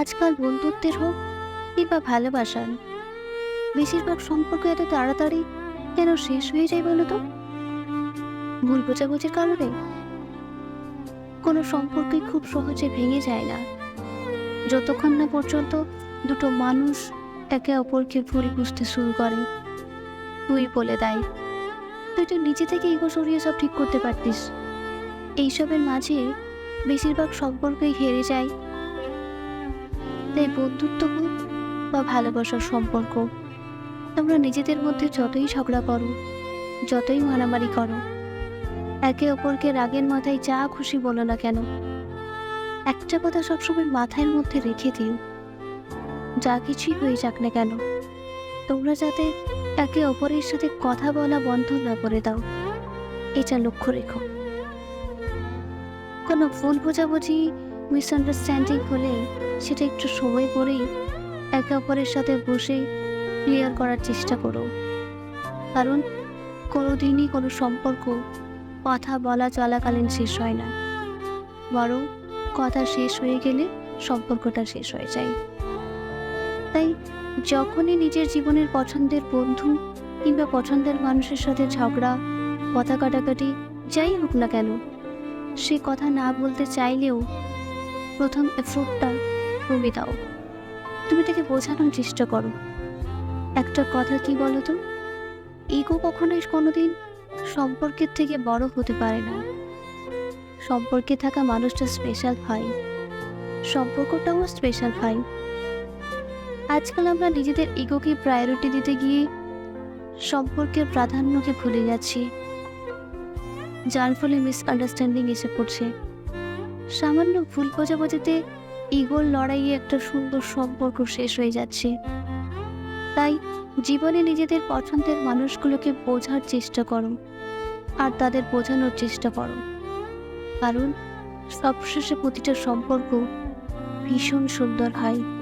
আজকাল বন্ধুত্বের হোক কিংবা ভালোবাসার, বেশিরভাগ সম্পর্ক এত তাড়াতাড়ি কেন শেষ হয়ে যায় বলো তো? ভুল বোঝাবুঝির কারণে? কোনো সম্পর্কই খুব সহজে ভেঙে যায় না। যতক্ষণ না পর্যন্ত দুটো মানুষ একে অপরকে ভুল বুঝতে শুরু করে। তুই বলে দেয়, তুই তো নিজে থেকে ইগো সরিয়ে সব ঠিক করতে পারতিস। এইসবের মাঝে বেশিরভাগ সম্পর্কই হেরে যায় তাই বন্ধুত্ব হোক বা ভালোবাসার সম্পর্ক, তোমরা নিজেদের মধ্যে যতই ঝগড়া করো, যতই মারামারি করো, একে অপরকে রাগের মাথায় যা খুশি বলো না কেন, একটা কথা সবসময় মাথার মধ্যে রেখে দিও। যা কিছুই হয়ে যাক না কেন, তোমরা যাতে একে অপরের সাথে কথা বলা বন্ধ না করে দাও, এটা লক্ষ্য রেখো। কোনো ভুল বোঝাবুঝি মিসআন্ডারস্ট্যান্ডিং হলে সেটা একটু সময় পরেই একে অপরের সাথে বসে ক্লিয়ার করার চেষ্টা করো। কারণ কোনো দিনই কোনো সম্পর্ক কথা বলা চলাকালীন শেষ হয় না। বরং কথা শেষ হয়ে গেলে সম্পর্কটা শেষ হয়ে যায়। তাই যখনই নিজের জীবনের পছন্দের বন্ধু কিংবা পছন্দের মানুষের সাথে ঝগড়া, কথা কাটাকাটি, যাই হোক না কেন, সে কথা না বলতে চাইলেও প্রথম এফোর্টটা তুমি দাও। তুমি তাকে বোঝানোর চেষ্টা করো। একটা কথা কি বলো তো? ইগো কখনোই কোনোদিন সম্পর্কের থেকে বড় হতে পারে না। সম্পর্কে থাকা মানুষটা স্পেশাল হয়। সম্পর্কটাও স্পেশাল হয়। আজকাল আমরা নিজেদের ইগোকে প্রায়োরিটি দিতে গিয়ে সম্পর্কের প্রাধান্যকে ভুলে যাচ্ছি। যার ফলে মিসআন্ডারস্ট্যান্ডিং এসে পড়ছে। সামান্য ভুল বোঝাবুঝিতে ইগোর লড়াইয়ে একটা সুন্দর সম্পর্ক শেষ হয়ে যাচ্ছে। তাই জীবনে নিজেদের পছন্দের মানুষগুলোকে বোঝার চেষ্টা করো আর তাদের বোঝানোর চেষ্টা করো। কারণ সবশেষে প্রতিটা সম্পর্ক ভীষণ সুন্দর হয়।